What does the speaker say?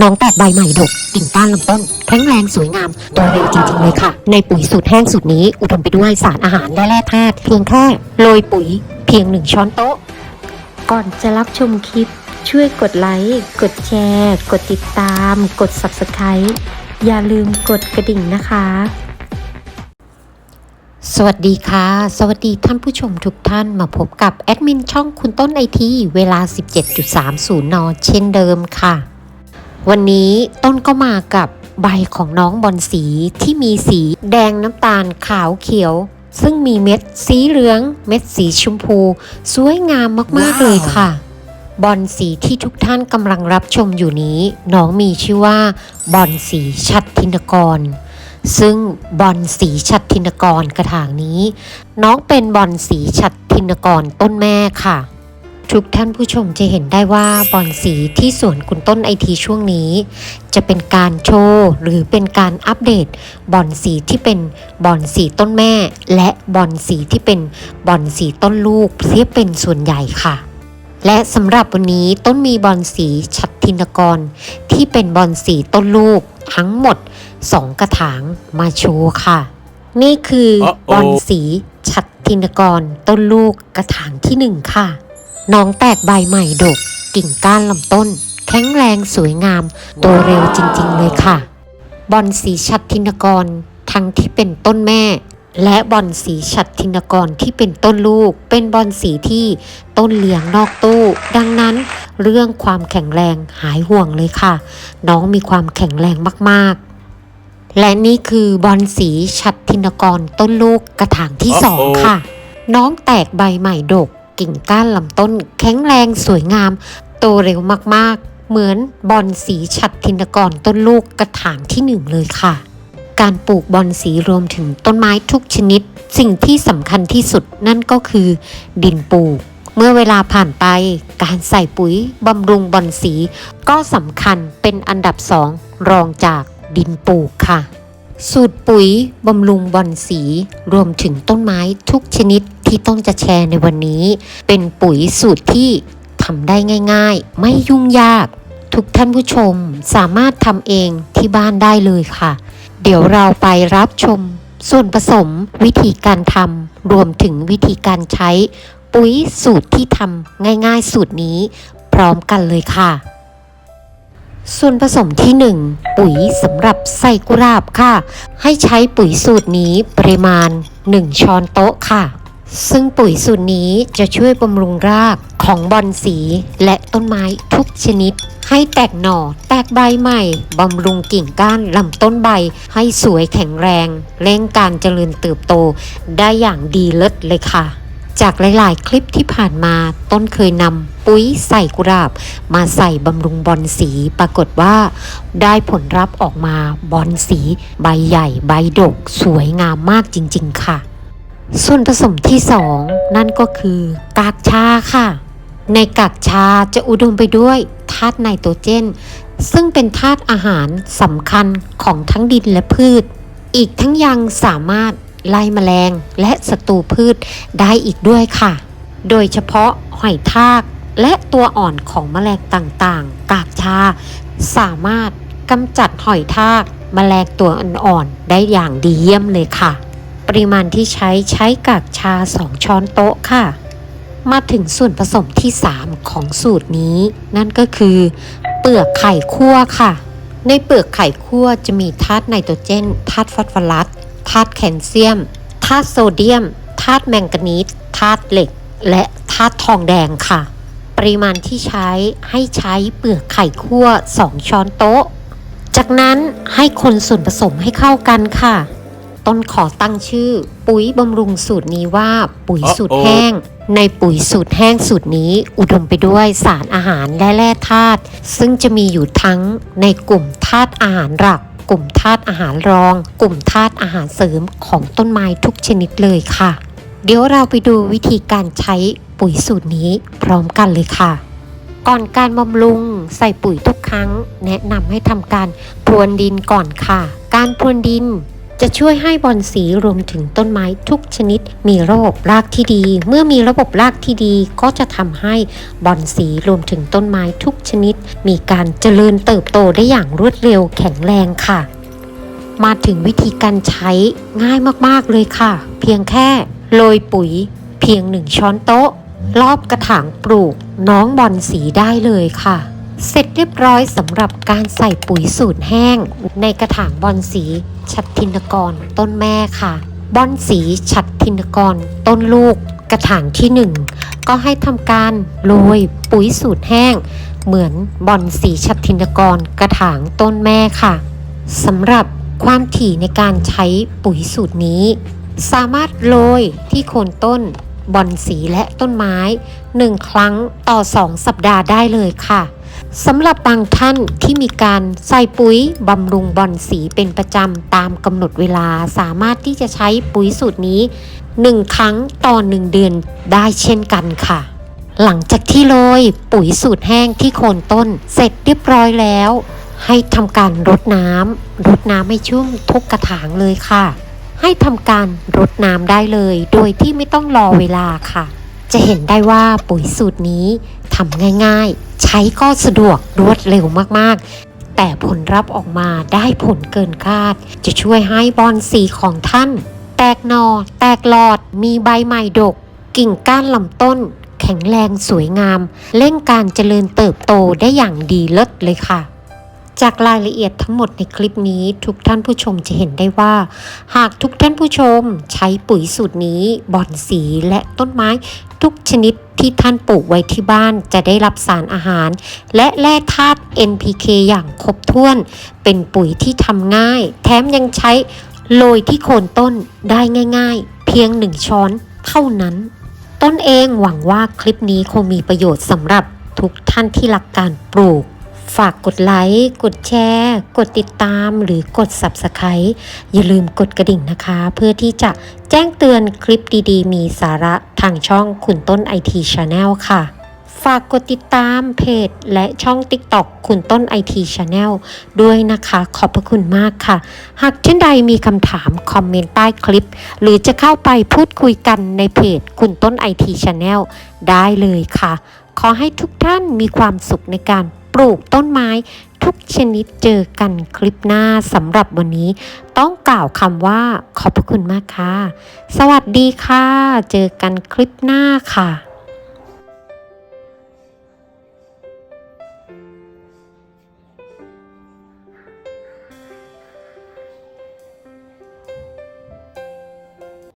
น้องแตกใบใหม่ดกกิ่งก้านลำต้นแข็งแรงสวยงามโตเร็วจริงๆเลยค่ะ ในปุ๋ยสูตรแห้งสูตรนี้ อุดมไปด้วยสารอาหารและแร่ธาตุเพียงแค่โรยปุ๋ย เพียงหนึ่งช้อนโต๊ะ ก่อนจะรับชมคลิป ช่วยกดไลค์ กดแชร์ กดติดตาม กด Subscribe อย่าลืมกดกระดิ่งนะคะ สวัสดีค่ะ สวัสดีท่านผู้ชมทุกท่านมาพบกับแอดมินช่องคุณต้นไอทีเวลา 17.30 น เช่นเดิมค่ะ วันนี้ต้นก็มากับใบของน้องบอลสีที่มีสีแดงน้ำตาลขาวเขียว ซึ่งมีเม็ดสีเหลือง เม็ดสีชมพู สวยงามมากๆเลยค่ะ บอลสีที่ทุกท่านกำลังรับชมอยู่นี้ น้องมีชื่อว่า บอลสีชัดทินกร ซึ่งบอลสีชัดทินกรกระถางนี้ น้องเป็นบอลสีชัดทินกรต้นแม่ค่ะ ทุกท่านผู้ชมจะเห็นได้ว่าบอลสีที่สวนคุณต้นไอทีช่วงนี้ จะเป็นการโชว์หรือเป็นการอัปเดตบอลสีที่เป็นบอลสีต้นแม่ และบอลสีที่เป็นบอลสีต้นลูกเสียเป็นส่วนใหญ่ค่ะ และสำหรับวันนี้ต้นมีบอลสีชัดทินกร ที่เป็นบอลสีต้นลูกทั้งหมด 2 กระถางมาโชว์ค่ะ นี่คือ Uh-oh บอลสีชัดทินกรต้นลูกกระถางที่หนึ่งค่ะ น้องแตกใบใหม่ดก กิ่งก้านลำต้น แข็งแรงสวยงาม โตเร็วจริง ๆ เลยค่ะ บอลสีชัดทินกร ทั้งที่เป็นต้นแม่ และบอลสีชัดทินกรที่เป็นต้นลูก เป็นบอลสีที่ต้นเลี้ยงนอกตู้ ดังนั้นเรื่องความแข็งแรงหายห่วงเลยค่ะ น้องมีความแข็งแรงมากๆและนี่คือบอลสีชัดทินกรต้นลูกกระถางที่สอง Uh-oh ค่ะ น้องแตกใบใหม่ดก กิ่งก้านลำต้นแข็งแรงสวยงาม โตเร็วมากๆ เหมือนบอลสีชัดทินกรต้นลูกกระถางที่หนึ่งเลยค่ะ การปลูกบอลสีรวมถึงต้นไม้ทุกชนิด สิ่งที่สำคัญที่สุดนั่นก็คือ ดินปลูก เมื่อเวลาผ่านไปการใส่ปุ๋ยบำรุงบอลสี ก็สำคัญเป็นอันดับสองรองจากดินปลูกค่ะสูตรปุ๋ยบำรุงบอลสี รวมถึงต้นไม้ทุกชนิดที่ต้องจะแชร์ในวันนี้ เป็นปุ๋ยสูตรที่ทำได้ง่าย ๆ ไม่ยุ่งยาก ทุกท่านผู้ชมสามารถทำเองที่บ้านได้เลยค่ะ เดี๋ยวเราไปรับชม ส่วนผสมวิธีการทำรวมถึงวิธีการใช้ ปุ๋ยสูตรที่ทำง่ายๆ สูตรนี้ พร้อมกันเลยค่ะ ส่วนผสมที่ 1 ปุ๋ยสำหรับใส่กุหลาบค่ะ ให้ใช้ปุ๋ยสูตรนี้ปริมาณ 1 ช้อนโต๊ะค่ะ ซึ่งปุ๋ยสูตรนี้จะช่วยบำรุงรากของบอนสีและต้นไม้ทุกชนิด ให้แตกหน่อ แตกใบใหม่บำรุงกิ่งก้านลำต้นใบ ให้สวยแข็งแรงเร่งการเจริญเติบโต ได้อย่างดีเลิศเลยค่ะ จากหลาย ๆ คลิปที่ผ่านมาต้นเคยนำปุ๋ยใส่กุหลาบ มาใส่บำรุงบอลสีปรากฏว่า ได้ผลลัพธ์ออกมาบอลสี ใบใหญ่ ใบดก สวยงามมากจริง ๆ ค่ะ ส่วนผสมที่ 2 นั่นก็คือกากชาค่ะ ในกากชาจะอุดมไปด้วยธาตุไนโตรเจน ซึ่งเป็นธาตุอาหารสำคัญของทั้งดินและพืช อีกทั้งยังสามารถไล่แมลงและศัตรูพืชได้อีกด้วยค่ะ โดยเฉพาะหอยทากและตัวอ่อนของแมลงต่างๆ กากชา สามารถกำจัดหอยทากแมลงตัวอ่อนๆได้อย่างดีเยี่ยมเลยค่ะ ปริมาณที่ใช้ใช้กากชา 2 ช้อนโต๊ะค่ะ มาถึงส่วนผสมที่ 3 ของสูตรนี้ นั่นก็คือ เปลือกไข่คั่วค่ะ ในเปลือกไข่คั่วจะมีธาตุไนโตรเจนธาตุฟอสฟอรัสธาตุแคลเซียมธาตุโซเดียมธาตุแมงกานีสธาตุเหล็ก และธาตุทองแดงค่ะ ปริมาณที่ใช้ให้ใช้เปลือกไข่คั่ว 2 ช้อนโต๊ะ จากนั้นให้คนส่วนผสมให้เข้ากันค่ะ ต้นขอตั้งชื่อ ปุ๋ยบำรุงสูตรนี้ว่าปุ๋ยสูตรแห้ง ในปุ๋ยสูตรแห้งสูตรนี้ อุดมไปด้วยสารอาหารและแร่ธาตุซึ่งจะมีอยู่ทั้งในกลุ่มธาตุอาหารหลัก กลุ่มธาตุอาหารรอง กลุ่มธาตุอาหารเสริมของต้นไม้ทุกชนิดเลยค่ะ เดี๋ยวเราไปดูวิธีการใช้ปุ๋ยสูตรนี้พร้อมกันเลยค่ะก่อนการบำรุงใส่ปุ๋ยทุกครั้ง แนะนำให้ทำการพรวนดินก่อนค่ะ การพรวนดิน จะช่วยให้บอนสีรวมถึงต้นไม้ทุกชนิด มีระบบรากที่ดี เมื่อมีระบบรากที่ดีก็จะทำให้บอนสีรวมถึงต้นไม้ทุกชนิด มีการเจริญเติบโตได้อย่างรวดเร็วแข็งแรงค่ะ มาถึงวิธีการใช้ง่ายมากๆเลยค่ะ เพียงแค่โรยปุ๋ย เพียงหนึ่งช้อนโต๊ะ รอบกระถางปลูก น้องบอนสีได้เลยค่ะเสร็จเรียบร้อยสำหรับการใส่ปุ๋ยสูตรแห้ง ในกระถางบอนสี ชัดทินกร ต้นแม่ค่ะ บอนสีชัดทินกร ต้นลูก กระถางที่หนึ่งก็ให้ทำการโรยปุ๋ยสูตรแห้ง เหมือนบอนสีชัดทินกร กระถางต้นแม่ค่ะสำหรับความถี่ในการใช้ปุ๋ยสูตรนี้ สามารถโรยที่โคนต้นบอนสีและต้นไม้ 1 ครั้งต่อ 2 สัปดาห์ได้เลยค่ะ สำหรับบางท่านที่มีการใส่ปุ๋ยบำรุงบอนสีเป็นประจำตามกำหนดเวลาสามารถที่จะใช้ปุ๋ยสูตรนี้ 1 ครั้งต่อ 1 เดือนได้เช่นกันค่ะ หลังจากที่โรยปุ๋ยสูตรแห้งที่โคนต้นเสร็จเรียบร้อยแล้ว ให้ทำการรดน้ำรดน้ำให้ชุ่มทุกกระถางเลยค่ะ ให้ทำการรดน้ำได้เลย โดยที่ไม่ต้องรอเวลาค่ะจะเห็นได้ว่าปุ๋ยสูตรนี้ ทำง่ายๆ ใช้ก็สะดวกรวดเร็วมากๆ แต่ผลลัพธ์ออกมาได้ผลเกินคาด จะช่วยให้บอนสีของท่าน แตกหนอ แตกหลอด มีใบใหม่ดก กิ่งก้านลำต้น แข็งแรงสวยงาม เร่งการเจริญเติบโตได้อย่างดีเลิศเลยค่ะ จากรายละเอียดทั้งหมดในคลิปนี้ทุกท่านผู้ชมจะเห็นได้ว่า หากทุกท่านผู้ชมใช้ปุ๋ยสูตรนี้บ่อนสีและต้นไม้ทุกชนิดที่ท่านปลูกไว้ที่บ้านจะได้รับสารอาหาร และแร่ธาตุ NPK อย่างครบถ้วน เป็นปุ๋ยที่ทำง่าย แถมยังใช้โรยที่โคนต้นได้ง่าย ๆ เพียงหนึ่งช้อนเท่านั้น ต้นเองหวังว่าคลิปนี้คงมีประโยชน์สำหรับทุกท่านที่รักการปลูก ฝากกดไลค์ กดแชร์ กดติดตามหรือกด Subscribe อย่าลืมกดกระดิ่งนะคะ เพื่อที่จะแจ้งเตือนคลิปดีๆ มีสาระทางช่องคุณต้น IT Channel ค่ะ ฝากกดติดตามเพจและช่อง TikTok คุณต้น IT Channel ด้วยนะคะ ขอบพระคุณมากค่ะ หากท่านใดมีคำถามคอมเมนต์ใต้คลิป หรือจะเข้าไปพูดคุยกันในเพจคุณต้น IT Channel ได้เลยค่ะ ขอให้ทุกท่านมีความสุขในการ ปลูกต้นไม้ทุกชนิดเจอกันคลิปหน้าสำหรับวันนี้ ต้องกล่าวคำว่าขอบพระคุณมากค่ะ สวัสดีค่ะ เจอกันคลิปหน้าค่ะ